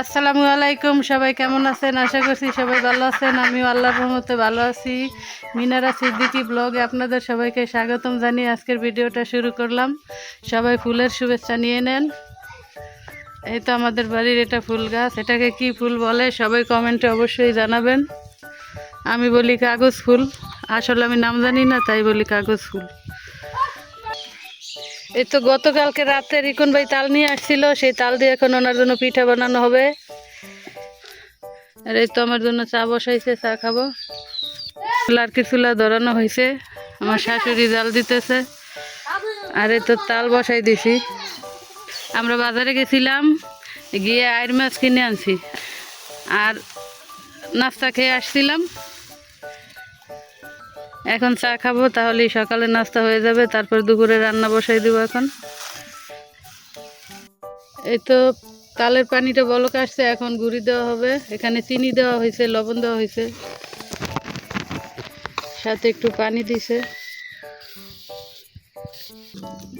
আসসালামু আলাইকুম, সবাই কেমন আছেন? আশা করছি সবাই ভালো আছেন। আমিও আল্লাহর রহমতে ভালো আছি। মিনারা সিদ্দিকি ব্লগে আপনাদের সবাইকে স্বাগতম জানিয়ে আজকের ভিডিওটা শুরু করলাম। সবাই ফুলের শুভেচ্ছা নিয়ে নেন। এই তো আমাদের বাড়ির এটা ফুল গাছ। এটাকে কি ফুল বলে সবাই কমেন্টে অবশ্যই জানাবেন। আমি বলি কাগজ ফুল। আসলে আমি নাম জানি না, তাই বলি কাগজ ফুল। এই তো গতকালকে রাতে রিকন ভাই তাল নিয়ে আসছিল, সেই তাল দিয়ে এখন ওনার জন্য পিঠা বানানো হবে। আর এই তো আমার জন্য চা বসাইছে, চা খাব। লার্কি চুলা ধরানো হয়েছে আমার শাশুড়ি জাল দিতেছে। আর এই তো তাল বসাই দিছি। আমরা বাজারে গেছিলাম, গিয়ে আইর মাছ কিনে আনছি। আর নাস্তা খেয়ে আসছিলাম। এখন চা খাব, তাহলেই সকালে নাস্তা হয়ে যাবে, তারপর দুপুরে রান্না বসাই দেবো এখন। এই তো তালের পানিটা বলক আসছে, এখন গুঁড়ি দেওয়া হবে। এখানে চিনি দেওয়া হয়েছে, লবণ দেওয়া হয়েছে। সাথে একটু পানি দিছে।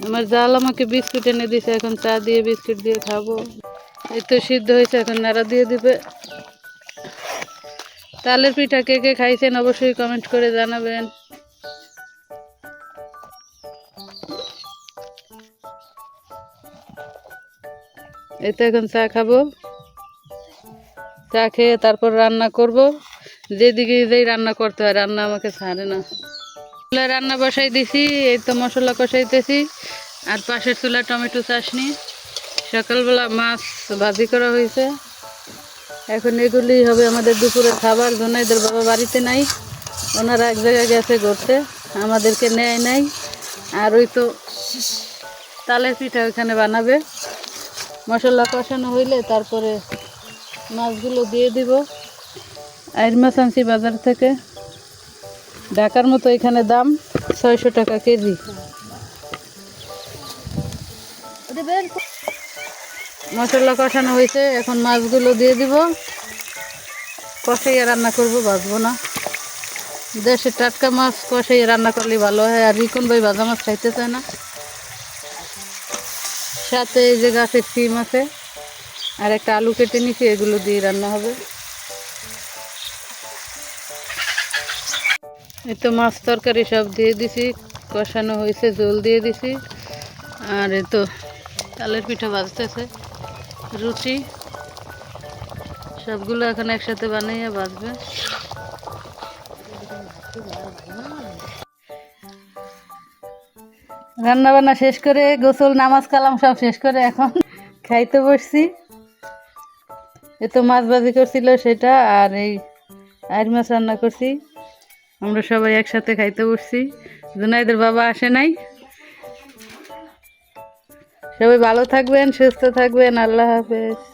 আমার জাল আমাকে বিস্কুট এনে দিছে, এখন চা দিয়ে বিস্কুট দিয়ে খাব। এই তো সিদ্ধ হয়েছে, এখন নাড়া দিয়ে দিবে। তালের পিঠা কে কে খাইছেন অবশ্যই কমেন্ট করে জানাবেন। এই তো এখন চা খাব। চা খেয়ে তারপর রান্না করব। যেদিকে যেই রান্না করতে হয়, রান্না আমাকে ছাড়ে না। চুলায় রান্না বসাই দিছি, এই তো মশলা কষাইতেছি। আর পাশের চুলা টমেটো চাশনি। সকালবেলা মাছ ভাজি করা হয়েছে। এখন এগুলি হবে আমাদের দুপুরের খাবার। জোনাইদের বাবা বাড়িতে নাই। ওনারা এক জায়গায় গেছে ঘুরতে। আমাদেরকে নেয় নাই। আর ওই তো তালের পিঠা ওইখানে বানাবে। মশলা কষানো হইলে তারপরে মাছগুলো দিয়ে দিব। আইর মাছ আনছি বাজার থেকে। ঢাকার মতো এখানে দাম ছয়শো টাকা কেজি। মশলা কষানো হয়েছে এখন মাছগুলো দিয়ে দিব। কষাইয়ে রান্না করব, ভাজবো না। দেশের টাটকা মাছ কষাইয়ে রান্না করলে ভালো হয়, আর রিকন ভাই ভাজা মাছ খাইতে চায় না। সাথে এই যে গাছের সিম আছে, আর একটা আলু কেটে নিছি, এগুলো দিয়ে রান্না হবে। এই তো মাছ তরকারি সব দিয়ে দিছি, কষানো হয়েছে, জল দিয়ে দিছি। আর এই তো তালের পিঠা বাজতেছে, রুটি। সবগুলো এখন একসাথে বানাইয়া ভাজবে রান্না বান্না শেষ করে, গোসল, নামাজ, কালাম সব শেষ করে এখন খাইতে বসছি। এ তো মাছ ভাজি করছিল সেটা আর এই আর মাছ রান্না করছি। আমরা সবাই একসাথে খাইতে বসছি। জুনাইদের বাবা আসে নাই। সবাই ভালো থাকবেন, সুস্থ থাকবেন। আল্লাহ হাফেজ।